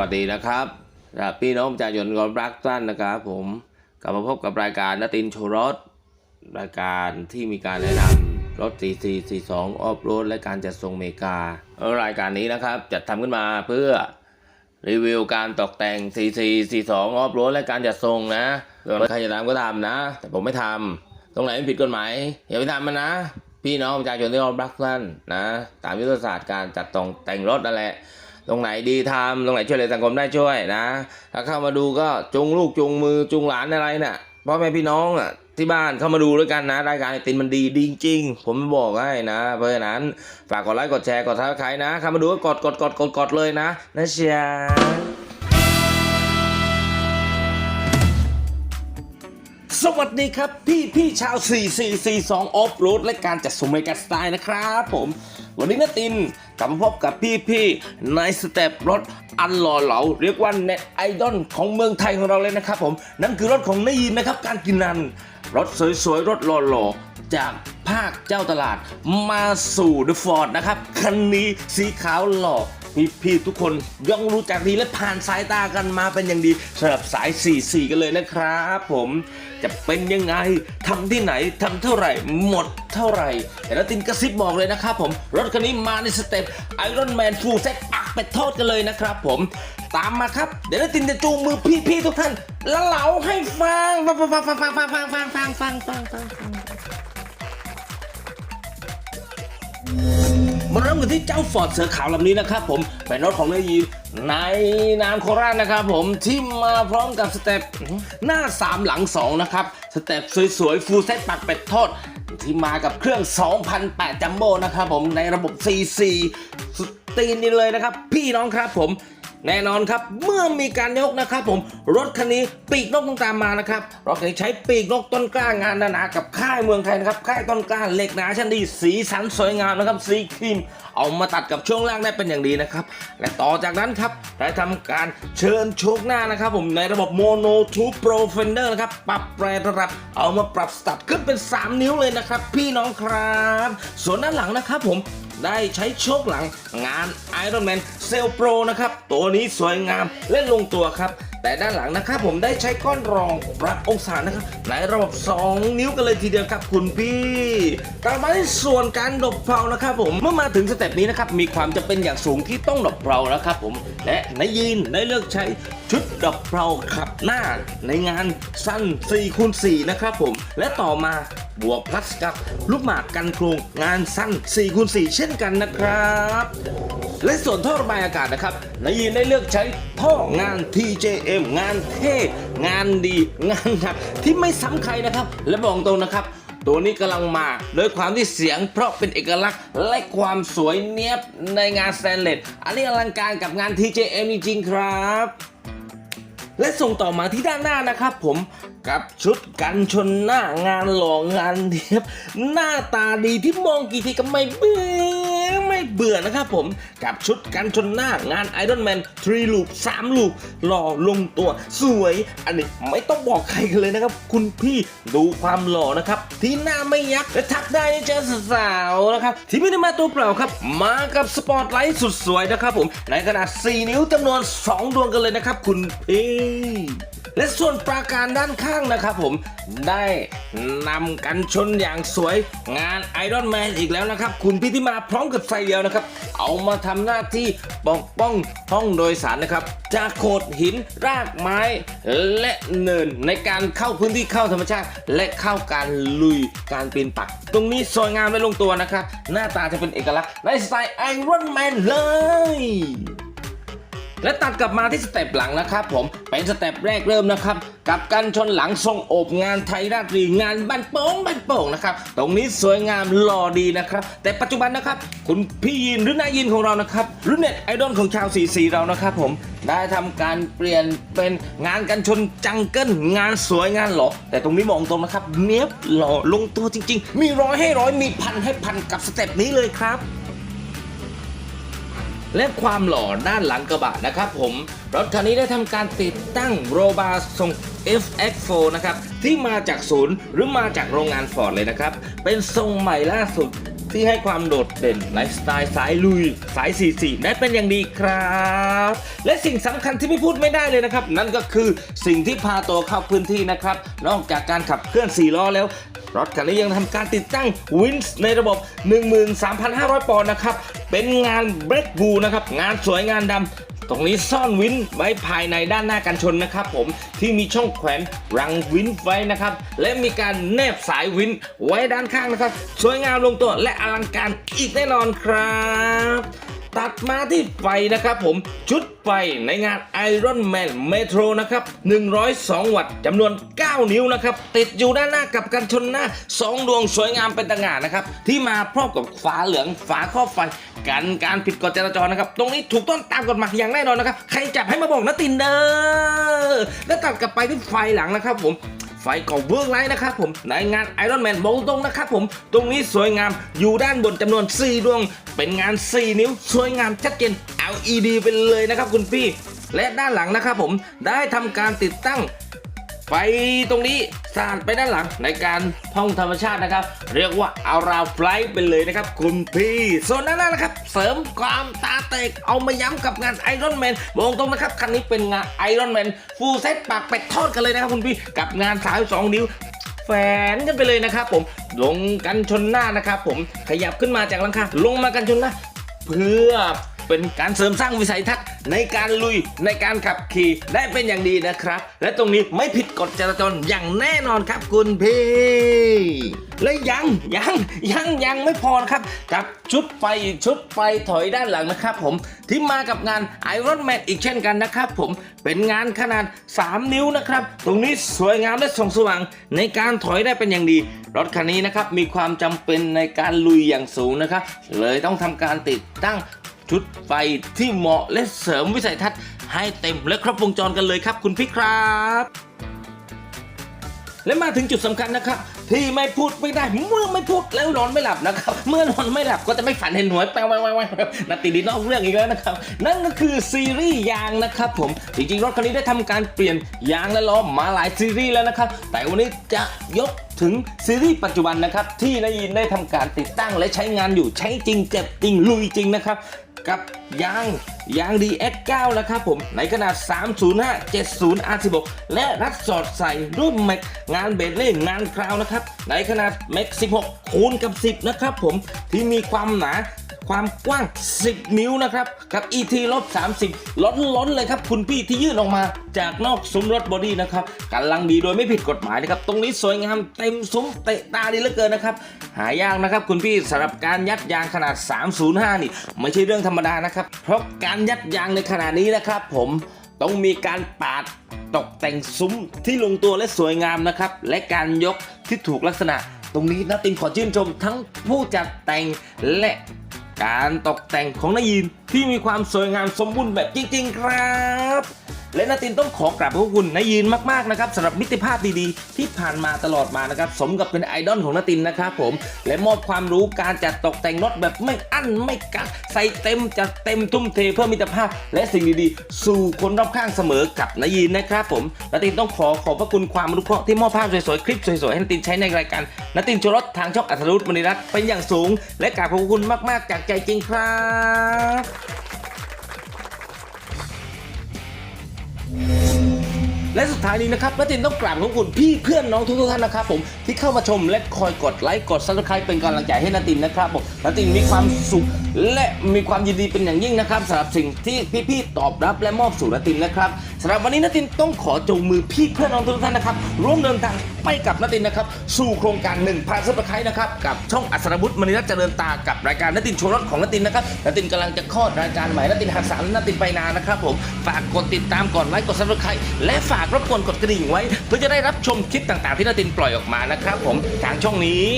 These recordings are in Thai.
วัสดีนะครับพี่น้องประชาชนคนรักท่านนะครับ ผมกลับมาพบกับรายการนตินโชรถรายการที่มีการแนะนำรถ 4 4 4 2 ออฟโรดและการจัดส่งเมการายการนี้นะครับ จัดทำขึ้นมาเพื่อรีวิวการตกแต่ง 4 4 4 2 ออฟโรดและการจัดส่งนะใครจะทำก็ทำนะ แต่ผมไม่ทำตรงไหนไผิดกฎหมายอย่าไปทำมันนะพี่น้องประชาชนที่รักท่านนะ ตามยุทธศาสตร์การจัดตรงแต่งรถนั่นแหละ ตรงไหนดีทำตรงไหนช่วยเหลือสังคมได้ช่วยนะถ้าเข้ามาดูก็จุงลูกจุงมือจุงหลานอะไรน่ะพ่อแม่พี่น้องอะที่บ้านเข้ามาดูด้วยกันนะรายการไอตินมันดีดีจริงๆผมบอกให้นะ เพราะฉะนั้นฝากกดไลค์กดแชร์กดซับสไครต์นะเข้ามาดูก็กดกดกดกดกดเลยนะนะเชีย สวัสดีครับพี่พี่ชาว 4442ออฟโรดและการจัดส่งเมกาสไตล์นะครับผม วันนี้นาตินกลับมาพบกับพี่พี่ในสเต็ปรถอันหล่อเหลา เรียกว่าเน็ตไอดอลของเมืองไทยของเราเลยนะครับผม นั่นคือรถของนายนนะครับ การกินนัน รถสวยๆ รถหล่อๆ จากภาคเจ้าตลาดมาสู่เดอะฟอร์ดนะครับ คันนี้สีขาวหล่อ พี่ๆทุกคนย่อมรู้จักดีและผ่านสายตากันมาเป็นอย่างดีสำหรับสาย 44 กันเลยนะครับผมจะเป็นยังไงทำที่ไหนทำเท่าไหร่ หมดเท่าไหร่ แต่ละตินกระซิบบอกเลยนะครับผม รถคันนี้มาในสเต็ปไอรอนแมนฟูลเซ็ตปักเป็ดทอดกันเลยนะครับผมตามมาครับ เดี๋ยวละตินจะจูงมือพี่ๆทุกท่าน แล้วเหล่าให้ฟังฟังฟังฟังฟังฟังฟังฟังฟังฟังฟังฟัง มาเริ่มกันที่เจ้าฟอร์ดเสือขาวลำนี้นะครับผมเป็นรถของนายยีนในนามโคราชนะครับผมที่มาพร้อมกับสเต็ปหน้า 3 หลัง 2 นะครับ สเต็ปสวยๆ ฟูลเซ็ตปักเป็ดทอดที่มากับเครื่อง 2008 จัมโบ้นะครับผมในระบบ CC สุดตีนนี่เลยนะครับ พี่น้องครับผม แน่นอนครับเมื่อมีการยกนะครับผมรถคันนี้ปีกนกต้องตามมานะครับรถคันนี้ใช้ปีกนกต้นกล้างานหนาๆกับค่ายเมืองไทยนะครับค่ายต้นกล้าเหล็กหนาชั้นดีสีสันสวยงามนะครับสีครีมเอามาตัดกับช่วงล่างได้เป็นอย่างดีนะครับและต่อจากนั้นครับได้ทำการเชิญโชคหน้านะครับผมในระบบโมโนทูโปรเฟนเดอร์นะครับปรับแปรระดับ เอามาปรับสตัดขึ้นเป็น 3 นิ้วเลยนะครับ พี่น้องครับ ส่วนด้านหลังนะครับผม ได้ใช้โชคหลังงาน Iron Man c e l l Pro นะครับ ตัวนี้สวยงามและลงตัวครับ แต่ด้านหลังนะครับผมได้ใช้ก้อนรองรับองศานะครับในระบบ 2 นิ้วกันเลยทีเดียวครับคุณพี่กลับมาในส่วนการดบเพลานะครับผมเมื่อมาถึงสเต็ปนี้นะครับมีความจำเป็นอย่างสูงที่ต้องดบเพลานะครับผมและนายยีนได้เลือกใช้ชุดดบเพลาขับหน้า ในงานสั้น4คูณ4นะครับผมและต่อมาบวกพลัสกับลูกหมากกันโครงงานสั้น4คูณ4เช่นกันนะครับ และส่วนท่อระบายอากาศนะครับนายยีนได้เลือกใช้ท่องาน M งานเท่งานดีงานหนักที่ไม่ซ้ำใครนะครับ และบอกตรงนะครับตัวนี้กำลังมาด้วยความที่เสียงเพราะเป็นเอกลักษณ์และความสวยเนียบในงานสแตนเลสอันนี้อลังการกับงาน TJM จริงๆครับ และส่งต่อมาที่ด้านหน้านะครับผมกับชุดกันชนหน้างานหล่องานเทียบ หน้าตาดีที่มองกี่ทีก็ไม่เบื่อ เบื่อนะครับผมกับชุดกันชนหน้างาน Iron Man 3 loop 3 loop หล่อลงตัวสวย อันนี้ไม่ต้องบอกใครกันเลยนะครับ คุณพี่ดูความหล่อนะครับ ที่หน้าไม่ยักและทักได้เจอสาวนะครับ ที่ไม่ได้มาตัวเปล่าครับ มากับสปอตไลท์สุดสวยนะครับผมในขนาด 4 นิ้วจำนวน 2 ดวงกันเลยนะครับ คุณพี่ และส่วนปราการด้านข้างนะครับผมได้นำกันชนอย่างสวยงานไอรอนแมนอีกแล้วนะครับ คุณพี่ที่มาพร้อมกับไฟเดียวนะครับ เอามาทำหน้าที่ปกป้องห้องโดยสารนะครับ จากโขดหินรากไม้ และเนินในการเข้าพื้นที่เข้าธรรมชาติ และเข้าการลุยการปีนปัก ตรงนี้สวยงามและลงตัวนะครับ หน้าตาจะเป็นเอกลักษณ์ในสไตล์ไอรอนแมนเลย และตัดกลับมาที่สเต็ปหลังนะครับผมเป็นสเต็ปแรกเริ่มนะครับ กับการชนหลังทรงโอบงานไทยราตรีงานบ้านโป่งบ้านโป่งนะครับตรงนี้สวยงามหล่อดีนะครับ แต่ปัจจุบันนะครับ คุณพี่ยินหรือนายยินของเรานะครับหรือเน็ตไอดอลของชาวสีสีเรานะครับผมได้ทำการเปลี่ยนเป็นงานกันชนจังเกิลงานสวยงานหล่อแต่ตรงนี้มองตรงนะครับเนี้ยบหล่อลงตัวจริง ๆ มีร้อยให้ร้อยมีพันให้พันกับสเต็ปนี้เลยครับ และความหล่อด้านหลังกระบะนะครับผม รถคันนี้ได้ทำการติดตั้งโรบาร์ทรง FX4 นะครับ ที่มาจากศูนย์หรือมาจากโรงงานฟอร์ดเลยนะครับ เป็นทรงใหม่ล่าสุดที่ให้ความโดดเด่นไลฟ์สไตล์สายลุย สายสีสีได้เป็นอย่างดีครับ และสิ่งสำคัญที่ไม่พูดไม่ได้เลยนะครับ นั่นก็คือสิ่งที่พาตัวเข้าพื้นที่นะครับ นอกจากการขับเคลื่อน4ล้อแล้ว รถคันนี้ยังทำการติดตั้งวินส์ในระบบ 13,500 ปอนด์นะครับ เป็นงานเบรกบูนะครับ งานสวยงานดำ ตรงนี้ซ่อนวินไว้ภายในด้านหน้ากันชนนะครับผม ที่มีช่องแขวนรังวินไว้นะครับ และมีการแนบสายวินไว้ด้านข้างนะครับ สวยงามลงตัวและอลังการอีกแน่นอนครับตัดมาที่ไฟนะครับผมชุดไฟในงาน Iron Man Metro นะครับ 102 วัตต์จำนวน 9 นิ้วนะครับ ติดอยู่ด้านหน้ากับกันชนหน้า 2 ดวงสวยงามเป็นต่างหากนะครับ ที่มาพร้อมกับฝาเหลืองฝาครอบไฟ กันการผิดกฎจราจรนะครับ ตรงนี้ถูกต้องตามกฎหมายอย่างแน่นอนนะครับ ใครจับให้มาบอกนะตินเดอร์แล้วตัดกลับไปที่ไฟหลังนะครับ ผมไฟกองเวิร์กไลท์นะครับผมในงาน Iron Man บอกตรงนะครับผม ตรงนี้สวยงามอยู่ด้านบนจำนวน 4 ดวง เป็นงาน 4 นิ้ว สวยงามชัดเจน LED ไปเลยนะครับคุณพี่ และด้านหลังนะครับผมได้ทำการติดตั้ง ไฟตรงนี้สาดไปด้านหลังในการท่องธรรมชาตินะครับ เรียกว่าเอาราวไฟล์ไปเลยนะครับ คุณพี่ส่วนด้านหน้านะครับ เสริมความตาเตกเอามาย้ำกับงานไอรอนแมนบอกตรงนะครับคันนี้เป็นงานไอรอนแมนฟูลเซตปากเป็ดทอดกันเลยนะครับคุณพี่กับงานสายสองนิ้วแฝนกันไปเลยนะครับผมลงกันชนหน้านะครับผมขยับขึ้นมาจากหลังคาลงมากันชนหน้าเพื่อ เป็นการเสริมสร้างวิสัยทัศน์ในการลุยในการขับขี่ได้เป็นอย่างดีนะครับ และตรงนี้ไม่ผิดกฎจราจรอย่างแน่นอนครับคุณพี่และยังยังยังยังไม่พอครับกับชุดไฟชุดไฟถอยด้านหลังนะครับผมที่มากับงาน Iron Man อีกเช่นกันนะครับผมเป็นงานขนาด 3 นิ้วนะครับ ตรงนี้สวยงามและส่องสว่างในการถอยได้เป็นอย่างดี รถคันนี้นะครับมีความจำเป็นในการลุยอย่างสูงนะครับ เลยต้องทำการติดตั้ง ชุดไฟที่เหมาะและเสริมวิสัยทัศน์ให้เต็มและครบวงจรกันเลยครับ คุณพี่ครับ และมาถึงจุดสำคัญนะครับ ที่ไม่พูดไม่ได้เมื่อไม่พูดแล้วนอนไม่หลับนะครับ เมื่อนอนไม่หลับก็จะไม่ฝันเห็นหวยแปลวๆนาตีดีนอกเรื่องอีกแล้วนะครับ นั่นก็คือซีรีส์ยางนะครับผมจริงๆรถคันนี้ได้ทำการเปลี่ยนยางและล้อมาหลายซีรีส์แล้วนะครับ แต่วันนี้จะยกถึงซีรีส์ปัจจุบันนะครับที่นายยินได้ทำการติดตั้งและใช้งานอยู่ใช้จริงเจ็บจริงลุยจริงนะครับ กับยางยาง DX9 นะครับผม ในขนาด 305 70 R16 และรัดสอดใส่รุ่นแม็กงานเบดเล่งานคราวนะครับ ในขนาดแม็ก16 คูณกับ 10 นะครับผมที่มีความหนาความกว้าง 10 นิ้วนะครับ กับ ET ลบ 30 ล้นล้นเลยครับ คุณพี่ที่ยื่นออกมาจากนอกซุ้มรถบอดี้นะครับกำลังดีโดยไม่ผิดกฎหมายนะครับ ตรงนี้สวยงามเต็มซุ้มเตะตาดีเหลือเกินนะครับ หายากนะครับ คุณพี่สำหรับการยัดยางขนาด 305 นี่ ไม่ใช่เรื่องธรรมรรมดานะครับ เพราะการยัดยางในขณะนี้นะครับผมต้องมีการปาดตกแต่งซุ้มที่ลงตัวและสวยงามนะครับ และการยกที่ถูกลักษณะ ตรงนี้นะติงขอชื่นชมทั้งผู้จัดแต่งและการตกแต่งของนายินที่มีความสวยงามสมบูรณ์แบบจริง ๆ ครับ และนาตินต้องขอกราบขอบคุณนายินมากๆนะครับสำหรับมิตรภาพดีๆ ที่ผ่านมาตลอดมานะครับสมกับเป็นไอดอลของนาตินนะครับผมและมอบความรู้การจัดตกแต่งรถแบบไม่อั้นไม่กักใส่เต็มจัดเต็มทุ่มเทเพื่อมิตรภาพ และสิ่งดีๆ สู่คนรอบข้างเสมอกับนายินนะครับผมนาตินต้องขอขอบพระคุณความรู้เพราะที่มอบภาพสวยๆคลิปสวยๆให้นาตินใช้ในรายการนาตินชวรสทางช่องอัธรุตมณีรัตน์เป็นอย่างสูง และกราบขอบคุณมาก ๆ จากใจจริงครับและสุดท้ายนี้นะครับนาตินต้องกราบขอบคุณพี่เพื่อนน้องทุกๆท่านนะครับผมที่เข้ามาชมและคอยกดไลค์กดซับสไครป์เป็นกำลังใจให้นาตินนะครับผมนาตินมีความสุขและมีความยินดีเป็นอย่างยิ่งนะครับสำหรับสิ่งที่พี่ๆตอบรับและมอบสู่นตินนะครับสำหรับวันนี้นตินต้องขอจูงมือพี่เพื่อนน้องทุกท่านนะครับร่วมเดินทางไปกับนตินนะครับสู่โครงการ1นึ่งพันซับสไครต์นะครับกับช่องอัศรบุตรมณีรัตน์เจริญตากับรายการนตินโชว์รถของนตินนะครับนตินกำลังจะคลอดรายการใหม่นตินหักสารนตินไปนานะครับผมฝากกดติดตามก่อนไลค์กดซับสไครต์และฝากรบกวนกดกระดิ่งไว้ เพื่อจะได้รับชมคลิปต่างๆ ที่นตินปล่อยออกมานะครับผมทางช่องนี้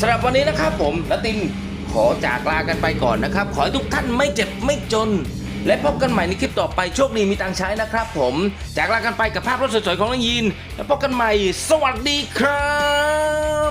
สำหรับวันนี้นะครับผมนติน ขอจากลากันไปก่อนนะครับ ขอให้ทุกท่านไม่เจ็บไม่จน และพบกันใหม่ในคลิปต่อไปโชคดีมีตังใช้นะครับผม จากลากันไปกับภาพรถสวยๆของน้องยีน แล้วพบกันใหม่ สวัสดีครับ